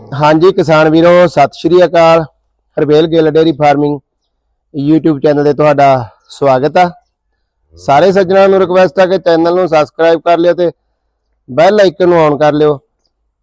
ਹਾਂਜੀ ਕਿਸਾਨ ਵੀਰੋ, ਸਤਿ ਸ਼੍ਰੀ ਅਕਾਲ। Harbel Gill dairy farming YouTube channel ਤੇ ਤੁਹਾਡਾ ਸਵਾਗਤ ਆ। ਸਾਰੇ ਸੱਜਣਾਂ ਨੂੰ ਰਿਕਵੈਸਟ ਆ ਕਿ ਚੈਨਲ ਨੂੰ ਸਬਸਕ੍ਰਾਈਬ ਕਰ ਲਿਓ ਤੇ ਬੈਲ ਆਈਕਨ ਨੂੰ ਔਨ ਕਰ ਲਿਓ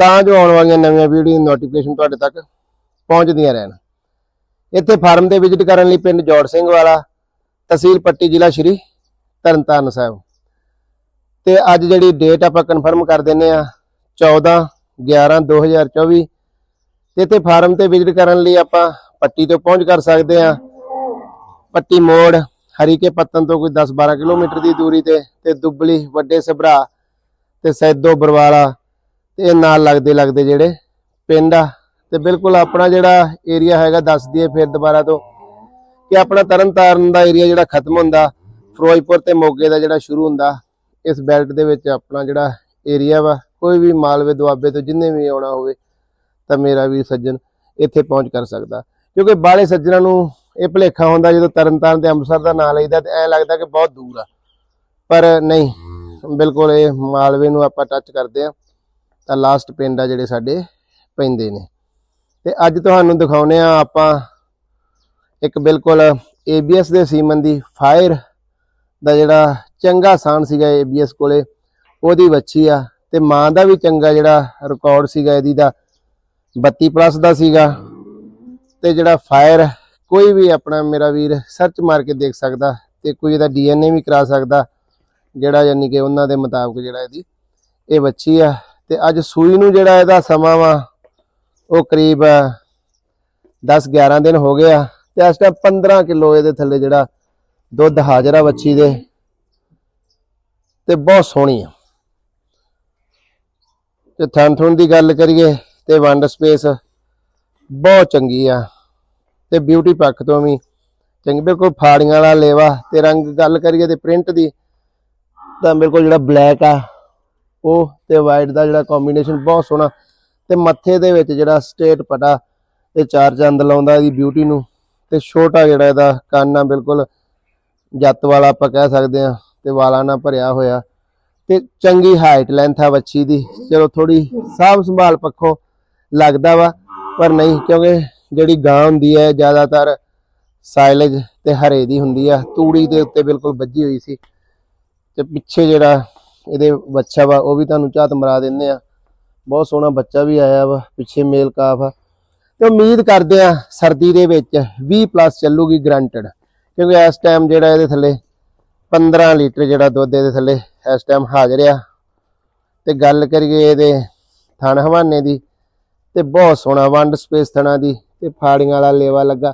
ਤਾਂ ਜੋ ਆਉਣ ਵਾਲੀਆਂ ਨਵੀਆਂ ਵੀਡੀਓ ਦੀ ਨੋਟੀਫਿਕੇਸ਼ਨ ਤੁਹਾਡੇ ਤੱਕ ਪਹੁੰਚਦੀਆਂ ਰਹਿਣ। ਇੱਥੇ ਫਾਰਮ ਤੇ ਵਿਜ਼ਿਟ ਕਰਨ ਲਈ ਪਿੰਡ ਜੋੜ ਸਿੰਘ ਵਾਲਾ, ਤਹਿਸੀਲ ਪੱਟੀ ਜ਼ਿਲ੍ਹਾ ਸ਼੍ਰੀ ਤਰਨਤਾਰਨ ਸਾਹਿਬ। ਤੇ ਅੱਜ ਜਿਹੜੀ ਡੇਟ ਆਪਾਂ ਕਨਫਰਮ ਕਰ ਦਿੰਨੇ ਆ 14 11 2024 ਤੇ ਇੱਥੇ ਫਾਰਮ ਤੇ ਵਿਜ਼ਿਟ ਕਰਨ ਲਈ ਆਪਾਂ ਪੱਟੀ ਤੋਂ ਪਹੁੰਚ ਕਰ ਸਕਦੇ ਆ ਪੱਟੀ ਮੋੜ, ਹਰੀਕੇ ਪੱਤਨ ਤੋਂ ਕੋਈ 10-12 ਕਿਲੋਮੀਟਰ ਦੀ ਦੂਰੀ ਤੇ ਤੇ ਦੁੱਬਲੀ, ਵੱਡੇ ਸਭਰਾ ਤੇ ਸੈਦੋ ਬਰਵਾਲਾ ਤੇ ਇਹ ਨਾਲ ਲੱਗਦੇ ਲੱਗਦੇ ਜਿਹੜੇ ਪਿੰਡ ਆ। ਤੇ ਬਿਲਕੁਲ ਆਪਣਾ ਜਿਹੜਾ ਏਰੀਆ ਹੈਗਾ, ਦੱਸ ਦਈਏ ਫਿਰ ਦੁਬਾਰਾ ਤੋਂ ਕਿ ਆਪਣਾ ਤਰਨਤਾਰਨ ਦਾ ਏਰੀਆ ਜਿਹੜਾ ਖਤਮ ਹੁੰਦਾ, ਫਿਰੋਜ਼ਪੁਰ ਤੇ ਮੋਗੇ ਦਾ ਜਿਹੜਾ ਸ਼ੁਰੂ ਹੁੰਦਾ, ਇਸ ਬੈਲਟ ਦੇ ਵਿੱਚ ਆਪਣਾ ਜਿਹੜਾ ਏਰੀਆ ਵਾ, ਕੋਈ ਵੀ ਮਾਲਵੇ ਦੁਆਬੇ ਤੋਂ ਜਿੰਨੇ ਵੀ ਆਉਣਾ ਹੋਵੇ ਤਾਂ ਮੇਰਾ ਵੀ ਸੱਜਣ ਇੱਥੇ ਪਹੁੰਚ ਕਰ ਸਕਦਾ। ਕਿਉਂਕਿ ਬਾਹਲੇ ਸੱਜਣਾਂ ਨੂੰ ਇਹ ਭੁਲੇਖਾ ਹੁੰਦਾ ਜਦੋਂ ਤਰਨਤਾਰਨ ਤੇ ਅੰਮ੍ਰਿਤਸਰ ਦਾ ਨਾਂ ਲਈਦਾ ਤੇ ਐ ਲੱਗਦਾ ਕਿ ਬਹੁਤ ਦੂਰ ਆ। ਪਰ ਨਹੀਂ ਬਿਲਕੁਲ ਇਹ ਮਾਲਵੇ ਨੂੰ ਆਪਾਂ ਟੱਚ ਕਰਦੇ ਆ ਤਾਂ ਲਾਸਟ ਪਿੰਡ ਆ ਜਿਹੜੇ ਸਾਡੇ ਪੈਂਦੇ ਨੇ। ਤੇ ਅੱਜ ਤੁਹਾਨੂੰ ਦਿਖਾਉਨੇ ਆ ਆਪਾਂ ਇੱਕ ਬਿਲਕੁਲ ABS ਦੇ ਸੀਮਨ ਦੀ ਫਾਇਰ ਦਾ ਜਿਹੜਾ ਚੰਗਾ ਸਾਨ ਸੀਗਾ ABS ਕੋਲੇ। ਉਹਦੀ ਵੱਛੀ ਆ ਤੇ ਮਾਂ ਦਾ ਵੀ ਚੰਗਾ ਜਿਹੜਾ ਰਿਕਾਰਡ ਸੀਗਾ ਇਹਦੀ ਦਾ। 32 ਪਲੱਸ ਦਾ ਸੀਗਾ। ਤੇ ਜਿਹੜਾ ਫਾਇਰ ਕੋਈ ਵੀ ਆਪਣਾ ਮੇਰਾ ਵੀਰ ਸਰਚ ਮਾਰ ਕੇ ਦੇਖ ਸਕਦਾ ਤੇ ਕੋਈ ਇਹਦਾ ਡੀਐਨਏ ਵੀ ਕਰਾ ਸਕਦਾ, ਜਿਹੜਾ ਯਾਨੀ ਕਿ ਉਹਨਾਂ ਦੇ ਮੁਤਾਬਕ ਜਿਹੜਾ ਇਹਦੀ ਇਹ ਬੱਚੀ ਆ। ਤੇ ਅੱਜ ਸੂਈ ਨੂੰ ਜਿਹੜਾ ਇਹਦਾ ਸਮਾਂ ਵਾ, ਉਹ ਕਰੀਬ 10 11 ਦਿਨ ਹੋ ਗਿਆ ਆ। ਤੇ ਇਸ ਟਾਈਮ 15 ਕਿਲੋ ਇਹਦੇ ਥੱਲੇ ਜਿਹੜਾ ਦੁੱਧ ਹਾਜ਼ਰ ਆ ਬੱਚੀ ਦੇ। ਤੇ ਬਹੁਤ ਸੋਹਣੀ ਆ। ਤੇ ਥਣ ਥੁਣ ਦੀ ਗੱਲ ਕਰੀਏ ਤੇ ਵੰਡ ਸਪੇਸ ਬਹੁਤ ਚੰਗੀ ਆ ਤੇ ਬਿਊਟੀ ਪੱਖ ਤੋਂ ਵੀ। ਚੰਗੀ, ਬਿਲਕੁਲ ਫਾੜੀਆਂ ਵਾਲਾ ਲੇਵਾ ਤੇ ਰੰਗ ਗੱਲ ਕਰੀਏ ਤੇ ਪ੍ਰਿੰਟ ਦੀ ਤਾਂ ਬਿਲਕੁਲ ਜਿਹੜਾ ਬਲੈਕ ਆ, ਉਹ ਤੇ ਵਾਈਟ ਦਾ ਜਿਹੜਾ ਕੰਬੀਨੇਸ਼ਨ ਬਹੁਤ ਸੋਹਣਾ ਤੇ ਮੱਥੇ ਦੇ ਵਿੱਚ ਜਿਹੜਾ ਸਟੇਟ ਪਟਾ ਇਹ ਚਾਰ ਚੰਦ ਲਾਉਂਦਾ ਇਹਦੀ ਬਿਊਟੀ ਨੂੰ ਤੇ ਛੋਟਾ ਜਿਹੜਾ ਇਹਦਾ ਕੰਨ ਆ, ਬਿਲਕੁਲ ਜੱਤ ਵਾਲਾ ਆਪਾਂ ਕਹਿ ਸਕਦੇ ਆ ਤੇ ਵਾਲਾਂ ਨਾਲ ਭਰਿਆ ਹੋਇਆ ਤੇ ਚੰਗੀ ਹਾਈਟ ਲੈਂਥ ਆ ਬੱਚੀ ਦੀ। ਚਲੋ ਥੋੜੀ ਸਾਂਭ ਸੰਭਾਲ ਪੱਖੋਂ ਲੱਗਦਾ ਵਾ, ਪਰ ਨਹੀਂ, ਕਿਉਂਕਿ ਜਿਹੜੀ ਗਾਂ ਹੁੰਦੀ ਹੈ, ਜ਼ਿਆਦਾਤਰ ਸਾਇਲਜ ਤੇ ਹਰੇ ਦੀ ਹੁੰਦੀ ਆ। ਤੂੜੀ ਦੇ ਉੱਤੇ ਬਿਲਕੁਲ ਵੱਜੀ ਹੋਈ ਸੀ। ਤੇ ਪਿੱਛੇ ਜਿਹੜਾ ਇਹਦੇ ਬੱਚਾ ਵਾ, ਉਹ ਵੀ ਤੁਹਾਨੂੰ ਝਾਤ ਮਰਾ ਦਿੰਦੇ ਆ। ਬਹੁਤ ਸੋਹਣਾ ਬੱਚਾ ਵੀ ਆਇਆ ਵਾ, ਪਿੱਛੇ ਮੇਲ ਕਾਫ ਆ। ਤੇ ਉਮੀਦ ਕਰਦੇ ਆ ਸਰਦੀ ਦੇ ਵਿੱਚ 20 ਪਲੱਸ ਚੱਲੂਗੀ ਗਰੰਟਡ ਕਿਉਂਕਿ ਇਸ ਟਾਈਮ ਜਿਹੜਾ ਇਹਦੇ ਥੱਲੇ 15 ਲੀਟਰ ਜਿਹੜਾ ਦੁੱਧ ਇਹਦੇ ਥੱਲੇ ਇਸ ਟਾਈਮ ਹਾਜ਼ਰ ਆ। ਤੇ ਗੱਲ ਕਰੀਏ ਇਹਦੇ ਥਣ ਹਵਾਨੇ ਦੀ ਤੇ ਬਹੁਤ ਸੋਹਣਾ ਵੰਡ ਸਪੇਸ ਥਣਾ ਦੀ ਤੇ ਫਾੜੀਆਂ ਵਾਲਾ ਲੇਵਾ ਲੱਗਾ।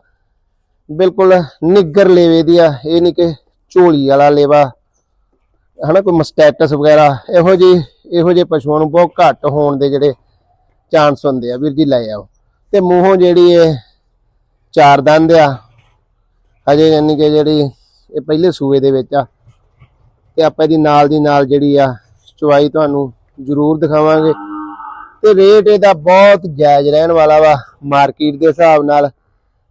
ਬਿਲਕੁਲ ਨਿੱਗਰ ਲੇਵੇ ਦੀ ਆ, ਇਹ ਨਹੀਂ ਕਿ ਝੋਲੀ ਵਾਲਾ ਲੇਵਾ। ਹਨਾ, ਕੋਈ ਮਸਟੈਟਸ ਵਗੈਰਾ, ਇਹੋ ਜਿਹੇ ਇਹੋ ਜਿਹੇ ਪਸ਼ੂਆਂ ਨੂੰ ਬਹੁਤ ਘੱਟ ਹੋਣ ਦੇ ਜਿਹੜੇ ਚਾਂਸ ਹੁੰਦੇ ਆ, ਵੀਰ ਜੀ ਲੈ ਆਓ। ਤੇ ਮੂੰਹੋਂ ਜਿਹੜੀ ਇਹ ਚਾਰ ਦੰਦ ਆ, ਹਜੇ ਯਾਨੀ ਕਿ ਜਿਹੜੀ ਇਹ ਪਹਿਲੇ ਸੂਏ ਦੇ ਵਿੱਚ ਆ, ਤੇ ਆਪਾਂ ਇਹਦੀ ਨਾਲ ਦੀ ਨਾਲ ਜਿਹੜੀ ਆ, ਚੁਆਈ ਤੁਹਾਨੂੰ ਜ਼ਰੂਰ ਦਿਖਾਵਾਂਗੇ। ਤੇ ਰੇਟ ਇਹਦਾ ਬਹੁਤ ਜਾਇਜ਼ ਰਹਿਣ ਵਾਲਾ ਵਾ ਮਾਰਕੀਟ ਦੇ ਹਿਸਾਬ ਨਾਲ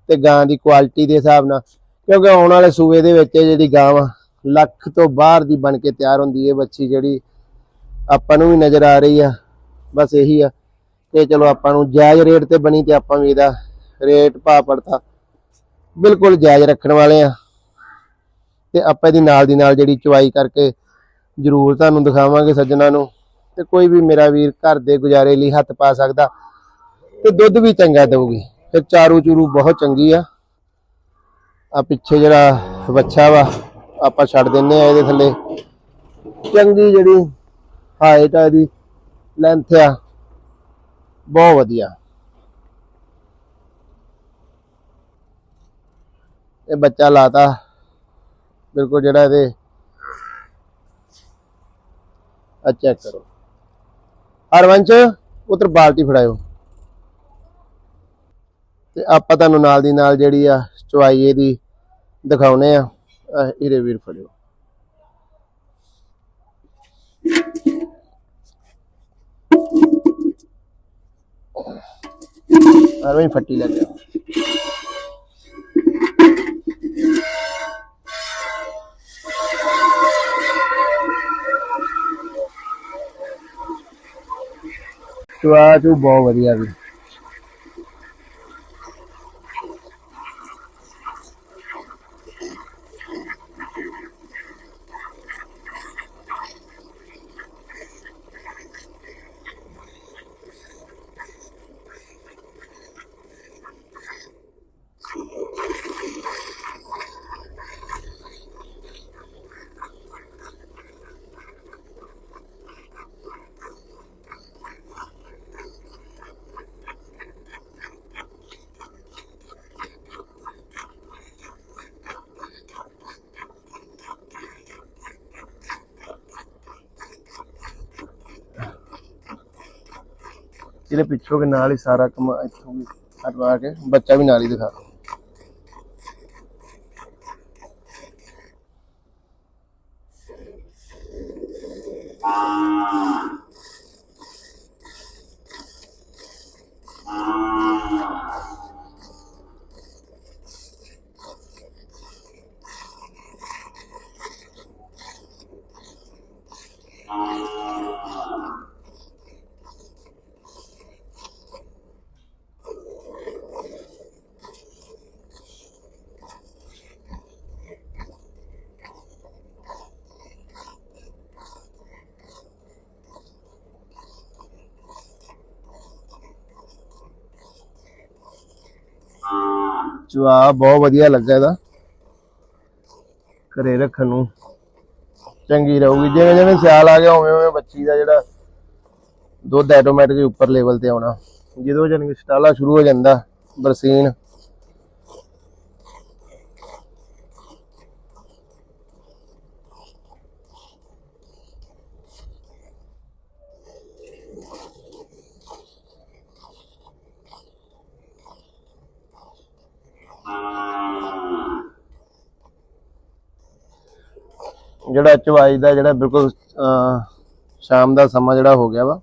ਤੇ ਗਾਂ ਦੀ ਕੁਆਲਿਟੀ ਦੇ ਹਿਸਾਬ ਨਾਲ, ਕਿਉਂਕਿ ਆਉਣ ਵਾਲੇ ਸੂਏ ਦੇ ਵਿੱਚ ਇਹ ਜਿਹੜੀ ਗਾਂ ਵਾ, ਲੱਖ ਤੋਂ ਬਾਹਰ ਦੀ ਬਣ ਕੇ ਤਿਆਰ ਹੁੰਦੀ ਹੈ ਬੱਚੀ ਜਿਹੜੀ ਆਪਾਂ ਨੂੰ ਵੀ ਨਜ਼ਰ ਆ ਰਹੀ ਆ, ਬਸ ਇਹੀ ਆ। ਤੇ ਚਲੋ ਆਪਾਂ ਨੂੰ ਜਾਇਜ਼ ਰੇਟ ਤੇ ਬਣੀ ਤੇ ਆਪਾਂ ਵੀ ਇਹਦਾ ਰੇਟ ਭਾਅ ਪੜਤਾ। ਬਿਲਕੁਲ ਜਾਇਜ਼ ਰੱਖਣ ਵਾਲੇ ਆ। ਤੇ ਆਪਾਂ ਇਹਦੀ ਨਾਲ ਦੀ ਨਾਲ ਜਿਹੜੀ ਚੁਆਈ ਕਰਕੇ ਜ਼ਰੂਰ ਤੁਹਾਨੂੰ ਦਿਖਾਵਾਂਗੇ ਸੱਜਣਾ ਨੂੰ। ਤੇ ਕੋਈ ਵੀ ਮੇਰਾ ਵੀਰ ਘਰ ਦੇ ਗੁਜ਼ਾਰੇ ਲਈ ਹੱਥ ਪਾ ਸਕਦਾ ਤੇ ਦੁੱਧ ਵੀ ਚੰਗਾ ਦੇਊਗੀ। ਤੇ ਚਾਰੂ ਚੂਰੂ ਬਹੁਤ ਚੰਗੀ ਆ। ਆ ਪਿੱਛੇ ਜਿਹੜਾ ਬੱਚਾ ਵਾ, ਆਪਾਂ ਛੱਡ ਦਿੰਨੇ ਆ ਇਹਦੇ ਥੱਲੇ। ਚੰਗੀ ਜਿਹੜੀ ਹਾਈਟ ਆ ਇਹਦੀ ਲੈਂਥ ਆ, ਬਹੁਤ ਵਧੀਆ। ਇਹ ਬੱਚਾ ਲਾਤਾ। ਬਿਲਕੁਲ ਜਿਹੜਾ ਇਹਦੇ ਆ ਚੈੱਕ ਕਰੋ। ਹਰਵੰਚ ਉਧਰ ਬਾਲਟੀ ਫੜਾਇਓ। ਤੇ ਆਪਾਂ ਤੁਹਾਨੂੰ ਨਾਲ ਦੀ ਨਾਲ ਜਿਹੜੀ ਆ ਚੁਆਈ ਇਹਦੀ ਦਿਖਾਉਨੇ ਆ। ਆਹ ਹੀਰੇ ਵੀਰ ਫੜਿਓ। ਹਰਵੰਚ ਫੱਟੀ ਲੈ ਗਿਆ ਚੁਆ ਬਹੁਤ ਵਧੀਆ ਵੀ ਇਹਦੇ ਪਿੱਛੋਂ ਕੇ ਨਾਲ ਹੀ ਸਾਰਾ ਕੰਮ ਇੱਥੋਂ ਵੀ ਹਟਵਾ ਕੇ ਬੱਚਾ ਵੀ ਨਾਲ ਹੀ ਦਿਖਾ ਜਵਾਬ ਬਹੁਤ ਵਧੀਆ ਲੱਗਾ ਇਹਦਾ। ਘਰੇ ਰੱਖਣ ਨੂੰ ਚੰਗੀ ਰਹੂਗੀ। ਜਿਵੇਂ ਜਿਵੇਂ ਸਿਆਲ ਆ ਗਿਆ, ਉਵੇਂ ਉਵੇਂ ਬੱਚੀ ਦਾ ਜਿਹੜਾ ਦੁੱਧ ਆਟੋਮੈਟਿਕ ਉੱਪਰ ਲੈਵਲ ਤੇ ਆਉਣਾ। ਜਦੋਂ ਜਾਨੀ ਕਿ ਸਟਾਲਾ ਸ਼ੁਰੂ ਹੋ ਜਾਂਦਾ ਬਰਸੀਨ ਜਿਹੜਾ ਚਵਾਈ ਦਾ ਜਿਹੜਾ ਬਿਲਕੁਲ ਸ਼ਾਮ ਦਾ ਸਮਾਂ ਜਿਹੜਾ ਹੋ ਗਿਆ ਵਾ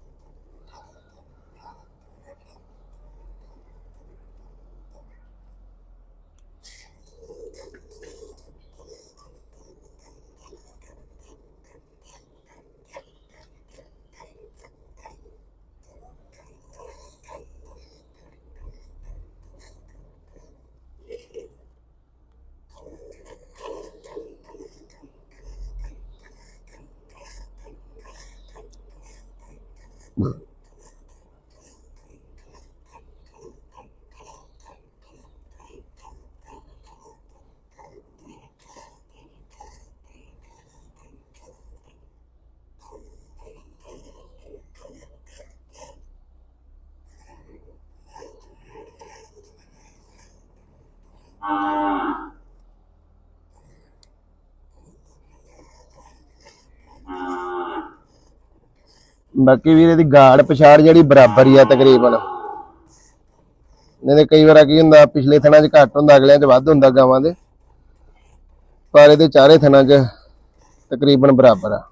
ਬਾਕੀ ਵੀਰ, ਇਹਦੀ ਗਾੜ ਪਛਾੜ ਜਿਹੜੀ ਬਰਾਬਰ ਹੀ ਆ ਤਕਰੀਬਨ। ਨਹੀਂ ਤੇ ਕਈ ਵਾਰ ਕੀ ਹੁੰਦਾ, ਪਿਛਲੇ ਥਣਾਂ 'ਚ ਘੱਟ ਹੁੰਦਾ, ਅਗਲਿਆਂ 'ਚ ਵੱਧ ਹੁੰਦਾ ਗਾਵਾਂ ਦੇ। ਪਰ ਇਹਦੇ ਚਾਰੇ ਥਣਾਂ 'ਚ ਤਕਰੀਬਨ ਬਰਾਬਰ ਆ।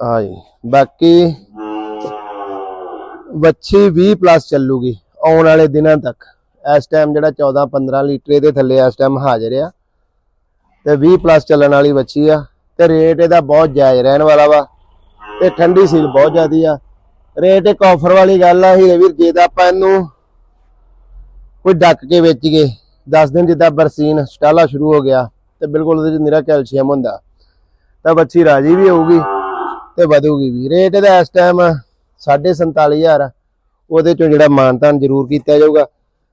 ਹਾਂਜੀ ਬਾਕੀ ਵੱਛੀ 20 ਪਲੱਸ ਚੱਲੂਗੀ ਆਉਣ ਵਾਲੇ ਦਿਨਾਂ ਤੱਕ। ਇਸ ਟਾਈਮ ਜਿਹੜਾ 14 15 ਲੀਟਰ ਇਹਦੇ ਥੱਲੇ ਇਸ ਟਾਈਮ ਹਾਜ਼ਰ ਆ। ਤੇ 20 ਪਲੱਸ ਚੱਲਣ ਵਾਲੀ ਵੱਛੀ ਆ। ਤੇ ਰੇਟ ਇਹਦਾ ਬਹੁਤ ਜਾਇਜ਼ ਰਹਿਣ ਵਾਲਾ ਵਾ। ਤੇ ਠੰਡੀ ਸੀਲ ਬਹੁਤ ਜ਼ਿਆਦੀ ਆ। ਰੇਟ ਇੱਕ ਆਫਰ ਵਾਲੀ ਗੱਲ ਆ ਹੀਰੇ ਵੀਰ, ਜੇ ਤਾਂ ਆਪਾਂ ਇਹਨੂੰ ਕੋਈ ਡੱਕ ਕੇ ਵੇਚੀਏ। 10 ਦਿਨ ਜਿੱਦਾਂ ਬਰਸੀਨ ਸਟਾਲਾ ਸ਼ੁਰੂ ਹੋ ਗਿਆ ਤੇ ਬਿਲਕੁਲ ਉਹਦੇ ਚ ਨਿਰਾ ਕੈਲਸ਼ੀਅਮ ਹੁੰਦਾ। ਤਾਂ ਬੱਚੀ ਰਾਜੀ ਵੀ ਹੋਊਗੀ। ਤੇ ਵਧੂਗੀ ਵੀ। ਰੇਟ ਇਹਦਾ ਇਸ ਟਾਈਮ 47500 ਆ। ਉਹਦੇ ਚੋਂ ਜਿਹੜਾ ਮਾਨਤਾਨ ਜ਼ਰੂਰ ਕੀਤਾ ਜਾਊਗਾ।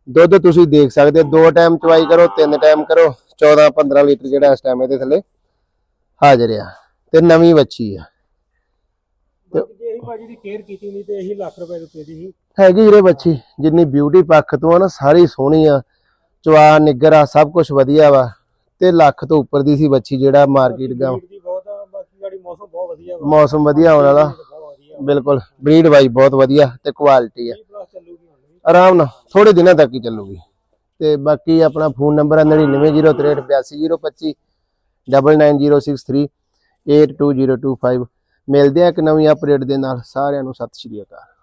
ਦੁੱਧ ਤੁਸੀਂ ਦੇਖ ਸਕਦੇ ਹੋ ਦੋ ਟਾਈਮ ਚਵਾਈ ਕਰੋ ਤਿੰਨ ਟਾਈਮ ਕਰੋ 14 15 ਲੀਟਰ ਜਿਹੜਾ ਇਸ ਟਾਈਮ ਇਹਦੇ ਥੱਲੇ ਹਾਜ਼ਰ ਆ। ਤੇ ਨਵੀਂ ਵੱਛੀ ਆ। ਬਾਕੀ ਜੇ ਇਹੀ ਭਾਜੀ ਦੀ ਕੇਅਰ ਕੀਤੀ ਨਹੀਂ ਤੇ ਇਹੀ ਲੱਖ ਰੁਪਏ ਦੇ ਉੱਤੇ ਦੀ ਹੀ ਹੈਗੀ ਜਿਹੜੇ ਬੱਚੀ ਜਿੰਨੀ ਬਿਊਟੀ ਪੱਖ ਤੋਂ ਆ ਨਾ ਸਾਰੀ ਸੋਹਣੀ ਆ। ਚਵਾ ਨਿੱਗਰ ਆ ਸਭ ਕੁਝ ਵਧੀਆ ਵਾ। ਤੇ ਲੱਖ ਤੋਂ ਉੱਪਰ ਦੀ ਸੀ ਬੱਚੀ ਜਿਹੜਾ ਮਾਰਕੀਟ ਗਾ Breed ਦੀ ਬਹੁਤ ਆ ਬਾਕੀ ਗਾੜੀ ਮੌਸਮ ਬਹੁਤ ਵਧੀਆ ਵਾ। ਮੌਸਮ ਵਧੀਆ ਹੋਣ ਵਾਲਾ। ਬਹੁਤ ਵਧੀਆ ਬਿਲਕੁਲ ਬਰੀਡ ਵਾਈ ਬਹੁਤ ਵਧੀਆ ਤੇ ਕੁਆਲਿਟੀ ਆ। 20 ਪਲੱਸ ਚੱਲੂਗੀ ਹੁਣ ਵੀ। ਆਰਾਮ ਨਾਲ ਥੋੜੇ ਦਿਨਾਂ ਤੱਕ ਹੀ ਚੱਲੂਗੀ। ਤੇ ਬਾਕੀ ਆਪਣਾ ਫੋਨ ਨੰਬਰ ਹੈ 9903828025 9906382025 ਮਿਲਦੇ ਆ ਇੱਕ ਨਵੀਂ ਅਪਡੇਟ ਦੇ ਨਾਲ ਸਾਰਿਆਂ ਨੂੰ ਸਤਿ ਸ਼੍ਰੀ ਅਕਾਲ।